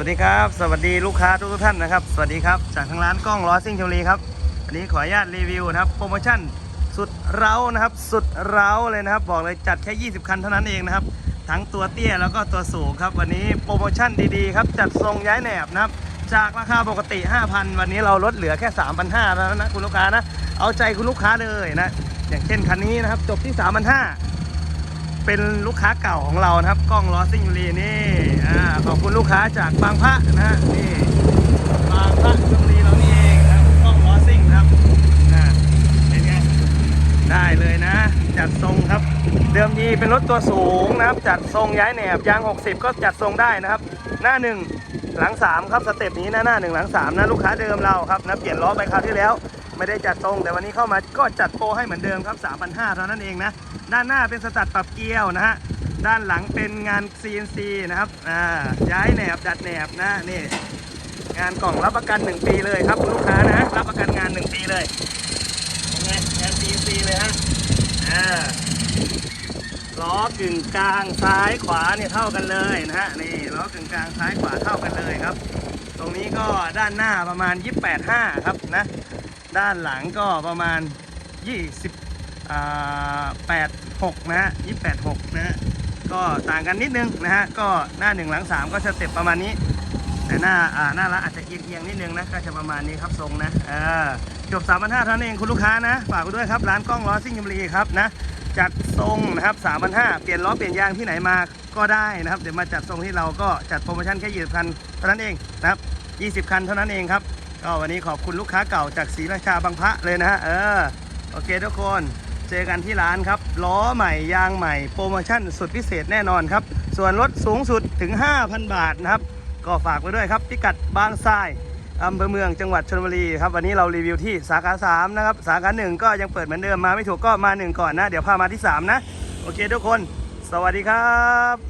วัสดีครับ สวัสดีลูกค้าทุกท่านนะครับ สวัสดีครับ จากทางร้านกล้องล้อซิ่งชมรีครับวันนี้ขออนุญาตรีวิวนะครับโปรโมชั่นสุดเร้านะครับ สุดเร้าเลยนะครับ บอกเลยจัดแค่ 20 คันเท่านั้นเองนะครับ ทั้งตัวเตี้ยแล้วก็ตัวสูงครับ วันนี้โปรโมชั่นดีๆครับ จัดทรงย้ายแหนบนะครับ จากราคาปกติ 5,000 วันนี้เราลดเหลือแค่3,500แล้วนะคุณลูกค้านะ เอาใจคุณลูกค้าเลยนะ อย่างเช่นคันนี้นะครับ จบที่3,500 เป็นลูกค้าเก่าของเรานะครับ กล้องล้อซิ่งยูรีนี่อ่าขอบคุณลูกค้าจากบางพระนะฮะนี่บางพระชลบุรีเรานี่เองนะครับกล้องล้อซิ่งครับอ่าเป็นไงได้เลยนะ จัดทรงครับ เดิมทีเป็นรถตัวสูงนะครับ จัดทรงย้ายแหนบยาง 60 ก็จัดทรงได้นะครับ หน้าหนึ่งหลังสามครับสเต็ปนี้นะหน้าหนึ่งหลังสามนะลูกค้าเดิมเราครับนะเปลี่ยนล้อไปคราวที่แล้ว ไม่ได้จัดทรง แต่วันนี้เข้ามาก็จัดโปรให้เหมือนเดิมครับ 3,500เท่านั้นเองนะ ด้านหน้าเป็นสตัดปรับเกลียวนะฮะ ด้านหลังเป็นงาน CNC นะครับอ่าย้ายแหนบดัดแหนบนะนี่งานกล่องรับประกัน 1 ปีเลยครับคุณลูกค้านะรับประกันงาน 1 ปีเลยเป็นงาน CNC เลยฮะอ่าล้อกึ่งกลางซ้ายขวาเนี่ยเท่ากันเลยนะฮะนี่ล้อกึ่งกลางซ้ายขวาเท่ากันเลยครับ ตรงนี้ก็ด้านหน้าประมาณ 28.5 ครับนะ ด้านหลังก็ประมาณ20 8 6 นะฮะ 28.6 นะฮะ ก็ต่างกันนิดนึงนะฮะ ก็หน้า 1 หลัง 3 ก็สเต็ปประมาณนี้ แต่หน้าอ่าหน้าละอาจจะเอียงนิดนึงนะ ก็จะประมาณนี้ครับทรงนะเออจบ 3,500เท่านั้นเองคุณลูกค้านะ ฝากไปด้วยครับ ร้านกล้องล้อซิ่งยมรีครับนะ จัดทรงนะครับ3,500เปลี่ยนล้อเปลี่ยนยางที่ไหนมาก็ได้นะครับ เดี๋ยวมาจัดทรงที่เราก็จัดโปรโมชั่นแค่20คันเท่านั้นเองนะครับ 20 คันเท่านั้นเองครับ ก็วันนี้ขอบคุณลูกค้าเก่าจากศรีราชาบางพระเลยนะฮะเออโอเคทุกคนเจอกันที่ร้านครับล้อใหม่ยางใหม่โปรโมชั่นสุดพิเศษแน่นอนครับ ส่วนลดสูงสุดถึง 5,000 บาทนะครับ ก็ฝากไว้ด้วยครับพิกัดบางทรายอำเภอเมืองจังหวัดชลบุรีครับวันนี้เรารีวิวที่สาขา3นะครับสาขา1ก็ยังเปิดเหมือนเดิมมาไม่ถูกก็มา 1 ก่อนนะ เดี๋ยวพามาที่ 3 นะ โอเคทุกคน สวัสดีครับ